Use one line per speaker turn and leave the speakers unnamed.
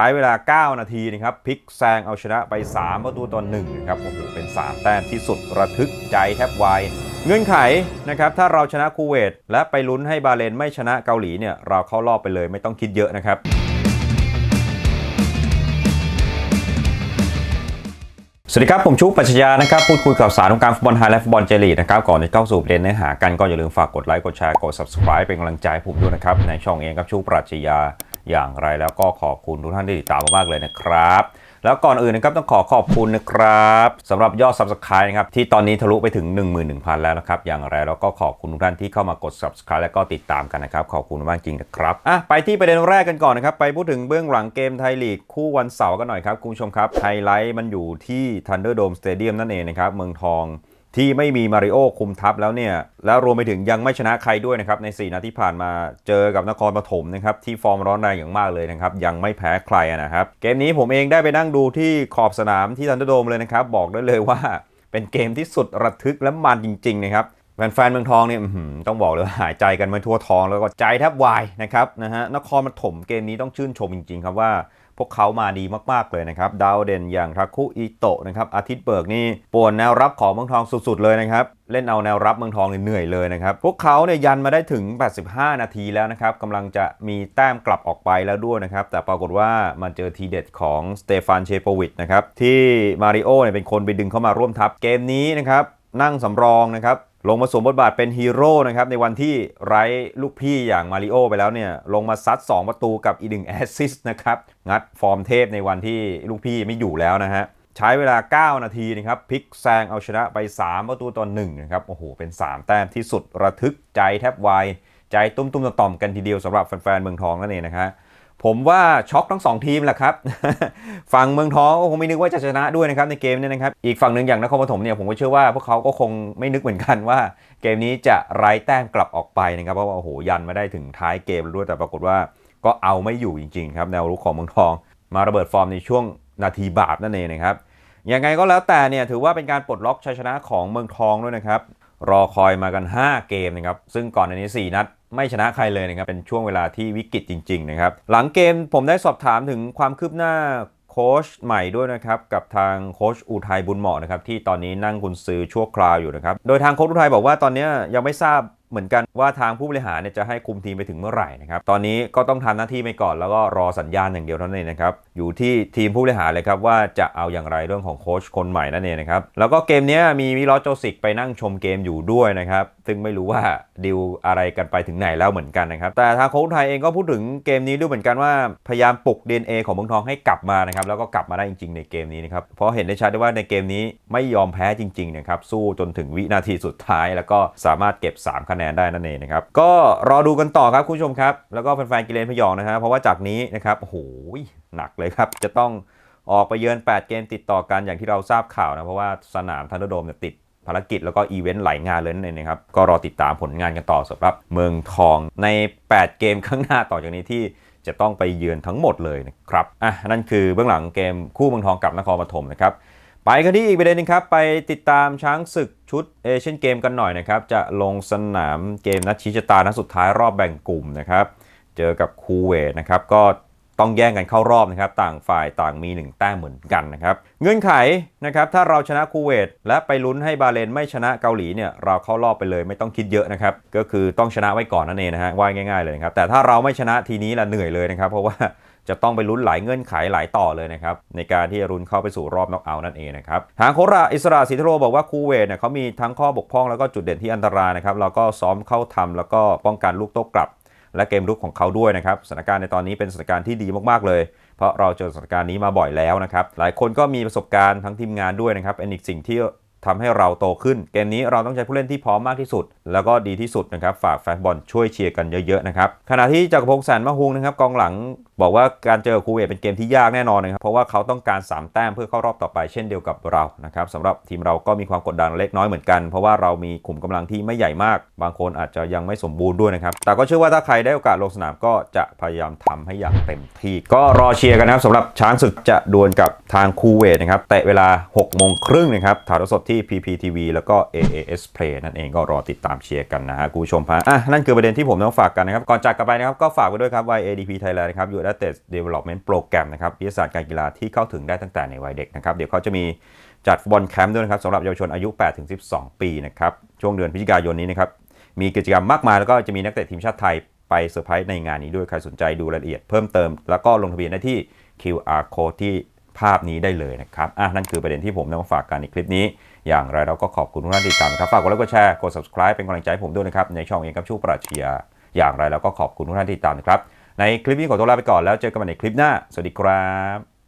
ช้เวลา 9 นาทีนะครับพลิกแซงเอาชนะไป 3 ประตูต่อ1นะครับโอ้โหเป็น 3 แต้มที่สุดระทึกใจแทบวายเงื่อนไขนะครับถ้าเราชนะคูเวตและไปลุ้นให้บาเลนไม่ชนะเกาหลีเนี่ยเราเข้ารอบไปเลยไม่ต้องคิดเยอะนะครับสวัสดีครับ ผมชุปัชญานะครับพูดคุยข่าวสารของการฟุตบอลไทยและฟุตบอลเจลีกนะครับก่อนจะเข้าสู่ประเด็นเนื้อหากันก็อย่าลืมฝากกดไลค์กดแชร์กด subscribe เป็นกำลังใจให้ผมด้วยนะครับในช่องเองครับชุปรัชญา อย่างไรแล้วก็ขอบคุณทุกท่านที่ติดตามมากๆเลยนะครับ แล้วก่อนอื่นนะครับต้องขอขอบคุณนะครับสำหรับยอด subscribe นะครับที่ตอนนี้ทะลุไปถึง 11,000 แล้วนะครับอย่างไรแล้วก็ขอบคุณทุกท่านที่เข้ามากด subscribe และก็ติดตามกันนะครับขอบคุณมากจริงนะครับอะไปที่ประเด็นแรกกันก่อนนะครับไปพูดถึงเบื้องหลังเกมไทยลีกคู่วันเสาร์กันหน่อยครับคุณผู้ชมครับไฮไลท์มันอยู่ที่ Thunderdome Stadium นั่นเองนะครับเมืองทอง ที่ไม่มีมาริโอคุมทัพแล้วเนี่ย แล้วรวมไปถึงยังไม่ชนะใครด้วยนะครับ ใน 4 นัดที่ผ่านมาเจอกับนครปฐมนะครับ ที่ฟอร์มร้อนแรงอย่างมากเลยนะครับ ยังไม่แพ้ใครนะครับ เกมนี้ผมเองได้ไปนั่งดูที่ขอบสนามที่ทันเดอร์โดมเลยนะครับ บอกได้เลยว่าเป็นเกมที่สุดระทึกและมันจริง ๆ นะครับ แฟนๆเมืองทองเนี่ยต้องบอกเลยหายใจกันไม่ทั่วท้องแล้วก็ใจแทบวายนะครับนะฮะนครปฐมเกมนี้ต้องชื่นชมจริงๆ ครับว่าพวกเขามาดีมากๆเลยนะครับ ดาวเด่นอย่างทักคุอิโตะนะครับ อาทิตย์เบิกนี่ป่วนแนวรับของเมืองทองสุดๆเลยนะครับ เล่นเอาแนวรับเมืองทองเนี่ยเหนื่อยเลยนะครับ พวกเขาเนี่ยยันมาได้ถึง 85 นาทีแล้วนะครับกำลังจะมีแต้มกลับออกไปแล้วด้วยนะครับ แต่ปรากฏว่ามาเจอทีเด็ดของสเตฟานเชโปวิชนะครับ ที่มาริโอเนี่ยเป็นคนไปดึงเข้ามาร่วมทัพเกมนี้นะครับนั่งสำรองนะครับ ลงมาสวมบทบาทเป็นฮีโร่นะครับในวันที่ไร้ลูกพี่อย่างมาริโอไปแล้วเนี่ยลงมาซัด 2 ประตูกับอีกหนึ่งแอสซิสต์นะครับ งัดฟอร์มเทพในวันที่ลูกพี่ไม่อยู่แล้วนะฮะ ใช้เวลา 9 นาทีนะครับพลิกแซงเอาชนะไป 3 ประตูต่อ1นะครับโอ้โห เป็น 3 แต้มที่สุดระทึกใจแทบวาย ใจตุ้มๆต่อมๆกันทีเดียวสำหรับแฟนๆเมืองทองนั่นเองนะฮะ ผมว่าช็อกทั้ง 2 ทีมแหละครับ ฝั่งเมืองทองก็คงไม่นึกว่าจะชนะด้วยนะครับในเกมนี้นะครับ อีกฝั่งหนึ่งอย่างนครปฐมเนี่ยผมก็เชื่อว่าพวกเขาก็คงไม่นึกเหมือนกันว่า เกมนี้จะไร้แต้มกลับออกไปนะครับเพราะว่าโอ้โหยันมาได้ถึงท้ายเกมด้วยแต่ปรากฏว่าก็เอาไม่อยู่จริงๆครับแนวรุกของเมืองทอง มาระเบิดฟอร์มในช่วงนาทีบาปนั่นเองนะครับยังไงก็แล้วแต่เนี่ยถือว่าเป็นการปลดล็อกชัยชนะของเมืองทองด้วยนะครับรอคอยมากัน 5 เกมนะครับซึ่งก่อนในนี้ 4 นัด ไม่ชนะใครเลยนะครับ เป็นช่วงเวลาที่วิกฤตจริง ๆ นะครับ หลังเกมผมได้สอบถามถึงความคืบหน้าโค้ชใหม่ด้วยนะครับ กับทางโค้ชอุทัยบุญเหมาะนะครับ ที่ตอนนี้นั่งกุนซือชั่วคราวอยู่นะครับ โดยทางโค้ชอุทัยบอกว่าตอนนี้ยังไม่ทราบเหมือนกันว่าทางผู้บริหารเนี่ยจะให้คุมทีมไปถึงเมื่อไหร่นะครับตอนนี้ก็ต้องทำหน้าที่ไปก่อนแล้วก็รอสัญญาณอย่างเดียวเท่านั้นเองนะครับอยู่ที่ทีมผู้บริหารเลยครับว่าจะเอาอย่างไรเรื่องของโค้ชคนใหม่นั่นเองนะครับแล้วก็เกมนี้มีวิลอสโจซิกไปนั่งชมเกมอยู่ด้วยนะครับ ซึ่งไม่รู้ว่าดิวอะไรกันไปถึงไหนแล้วเหมือนกันนะครับ แต่ทางโค้ชไทยเองก็พูดถึงเกมนี้ด้วยเหมือนกันว่าพยายามปลุก DNA ของเมืองทองให้กลับมานะครับแล้วก็กลับมาได้จริง ๆ ในเกมนี้นะครับเพราะเห็นได้ชัดได้ว่าในเกมนี้ไม่ยอมแพ้จริงๆนะครับสู้จนถึงวินาทีสุดท้าย แล้วก็สามารถเก็บ 3 คะแนนได้นั่นเองนะครับก็รอดูกันต่อครับคุณผู้ชมครับแล้วก็แฟนๆกิเลนพยองนะฮะเพราะว่าจากนี้นะครับโอ้โหหนักเลยครับจะต้องออกไปเยือน 8 เกมติดต่อกันอย่างที่เราทราบข่าวนะ เพราะว่าสนามทันเดอร์โดมเนี่ยติด ภารกิจแล้วก็อีเวนต์หลายงานเลยนั่นเองนะครับ ก็รอติดตามผลงานกันต่อสำหรับเมืองทองใน 8 เกมข้างหน้าต่อจากนี้ที่จะต้องไปเยือนทั้งหมดเลยนะครับ อะ นั่นคือเบื้องหลังเกมคู่เมืองทองกับนครปฐมนะครับ ไปกันที่อีกประเด็นหนึงครับ ไปติดตามช้างศึกชุดเอเชียนเกมกันหน่อยนะครับ จะลงสนามเกมนัดชี้ชะตานัดสุดท้ายรอบแบ่งกลุ่มนะครับ เจอกับคูเวตนะครับ ก็ ต้องแย่งกันเข้ารอบนะครับ ต่างฝ่ายต่างมี 1 แต้มเหมือนกันนะครับ เงื่อนไขนะครับ ถ้าเราชนะคูเวตและไปลุ้นให้บาเลนไม่ชนะเกาหลีเนี่ยเราเข้ารอบไปเลยไม่ต้องคิดเยอะนะครับ ก็คือต้องชนะไว้ก่อนนั่นเองนะฮะว่ายง่ายๆเลยนะครับ แต่ถ้าเราไม่ชนะทีนี้ละเหนื่อยเลยนะครับ เพราะว่าจะต้องไปลุ้นหลายเงื่อนไขหลายต่อเลยนะครับ ในการที่จะรุนเข้าไปสู่รอบน็อกเอาท์นั่นเองนะครับ ทางโคราอิสระศรีทโรบอกว่าคูเวตเนี่ยเขามีทั้งข้อบกพร่องแล้วก็จุดเด่นที่อันตรายนะครับเราก็ซ้อมเข้าทำแล้วก็ป้องกันลูกโต้กลับ และเกมรุกของเขาด้วยนะครับสถานการณ์ในตอนนี้เป็นสถานการณ์ที่ดีมากๆเลย เพราะเราเจอสถานการณ์นี้มาบ่อยแล้วนะครับหลายคนก็มีประสบการณ์ทั้งทีมงานด้วยนะครับเป็นอีกสิ่งที่ทำให้เราโตขึ้น เกมนี้เราต้องใช้ผู้เล่นที่พร้อมมากที่สุด แล้วก็ดีที่สุดนะครับ ฝากแฟนบอลช่วยเชียร์กันเยอะๆนะครับ ขณะที่จักรพงศ์แสนมะฮุงนะครับกองหลัง บอกว่าการเจอคูเวตเป็นเกมที่ยากแน่นอนนะครับเพราะว่าเขาต้องการ 3 แต้มเพื่อเข้ารอบต่อไปเช่นเดียวกับเรานะครับสำหรับทีมเราก็มีความกดดันเล็กน้อยเหมือนกัน เพราะว่าเรามีขุมกำลังที่ไม่ใหญ่มาก บางคนอาจจะยังไม่สมบูรณ์ด้วยนะครับแต่ก็เชื่อว่าถ้าใครได้โอกาสลงสนามก็จะพยายามทำให้อย่างเต็มที่ ก็รอเชียร์กันนะครับสำหรับช้างศึกจะดวลกับทางคูเวตนะครับเตะเวลา6โมงครึ่งนะครับถ่ายทอดสดที่ PPTV แล้วก็ AAS Play นั่นเองก็รอติดตามเชียร์กันนะฮะคุณผู้ชมฮะอะนั่นคือประเด็นที่ผมต้องฝากกันนะครับก่อนจากกันไปนะครับก็ฝากไว้ด้วยครับ YADP Thailand นะครับอยู่ Athletes Development Program นะครับวิทยาศาสตร์การกีฬาที่เข้าถึงได้ตั้งแต่ในวัยเด็กนะครับ เดี๋ยวเขาจะมีจัดฟุตบอลแคมป์ด้วยนะครับสำหรับเยาวชนอายุ 8-12 ปีนะครับ ช่วงเดือนพฤศจิกายนนี้นะครับ มีกิจกรรมมากมาย แล้วก็จะมีนักเตะทีมชาติไทยไปเซอร์ไพรส์ในงานนี้ด้วย ใครสนใจดูรายละเอียดเพิ่มเติม แล้วก็ลงทะเบียนได้ที่ QR code ที่ภาพนี้ได้เลยนะครับ อะ นั่นคือประเด็นที่ผมนำมาฝากกันในคลิปนี้ อย่างไรเราก็ขอบคุณทุกท่านที่ติดตามครับ ฝากกดไลค์ กดแชร์ กด subscribe เป็นกำลังใจให้ผมด้วยนะครับ ในช่องเองกับชูปรัชญาอย่างไรเราก็ขอบคุณทุกท่านที่ติดตามนะครับ ในคลิปนี้ขอตัวลาไปก่อนแล้วเจอกันใหม่ในคลิปหน้า สวัสดีครับ